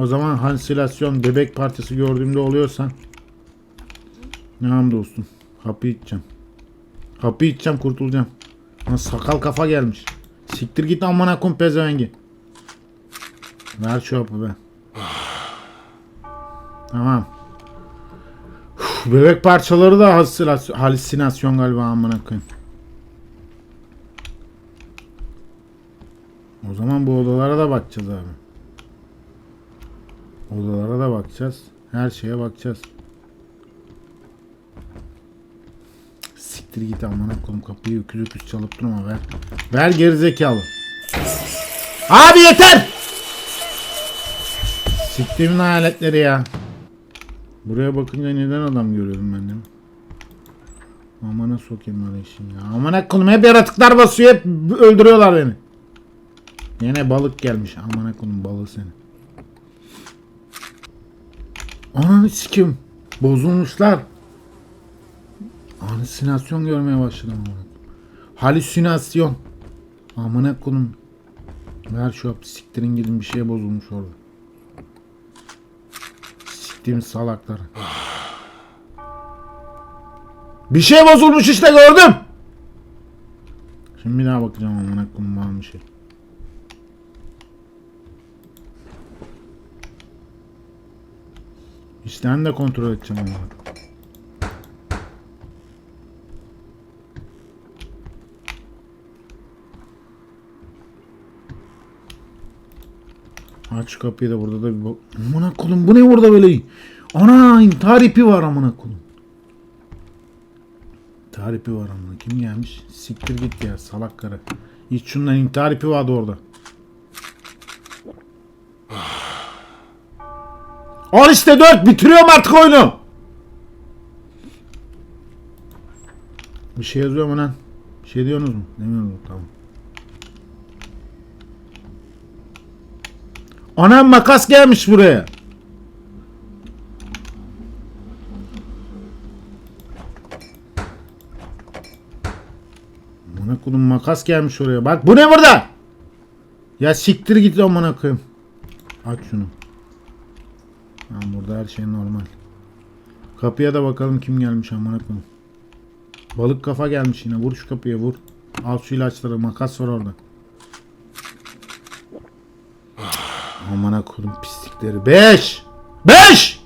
O zaman halüsinasyon bebek partisi gördüğümde oluyorsan ne dostum. Hapı içeceğim. Hapı içeceğim kurtulacağım. Lan sakal kafa gelmiş. Siktir git amına kum pezevengi. Ver şu hapı be. Tamam. Uf, bebek parçaları da halüsinasyon, halüsinasyon galiba amına koyayım. O zaman bu odalara da bakacağız abi. Odalara da bakacağız. Her şeye bakacağız. Siktir git amına koyayım kapıyı öküz öküz çalıp durma ver. Ver gerizekalı. Abi yeter! Siktimin hayaletleri ya. Buraya bakınca neden adam görüyorum ben de. Amına sokayım öyle işim ya. Amına koyayım hep yaratıklar basıyor hep öldürüyorlar beni. Yine balık gelmiş. Amına koyayım balığı seni. Ananı sikim. Bozulmuşlar. Halüsinasyon görmeye başladım. Halüsinasyon. Amına koyayım. Ver şu hapı siktirin gidin bir şey bozulmuş orada. Siktiğim salaklar. Bir şey bozulmuş işte gördüm. Şimdi bir daha bakacağım amına koyayım var bir şey. İşlerini de kontrol edeceğim ama. Aç kapıyı da burada da bir bak. Amına kulum bu ne burada böyle? Ana intihar ipi var amına kulum. İntihar ipi var amına. Kim gelmiş? Siktir git ya salak karı. Hiç şundan intihar ipi vardı orada. Al işte dört bitiriyorum artık oyunu. Bir şey yazıyor mu lan? Bir şey diyorsunuz mu? Demiyorsunuz tamam. Anam makas gelmiş buraya. Bana kulum makas gelmiş oraya. Bak bu ne burada? Ya siktir git amına koyayım. Aç şunu. Tamam burada her şey normal. Kapıya da bakalım kim gelmiş amına koyayım. Balık kafa gelmiş yine. Vur şu kapıya vur. Al şu ilaçları. Makas var orada. Amına koydum pislikleri. 5 5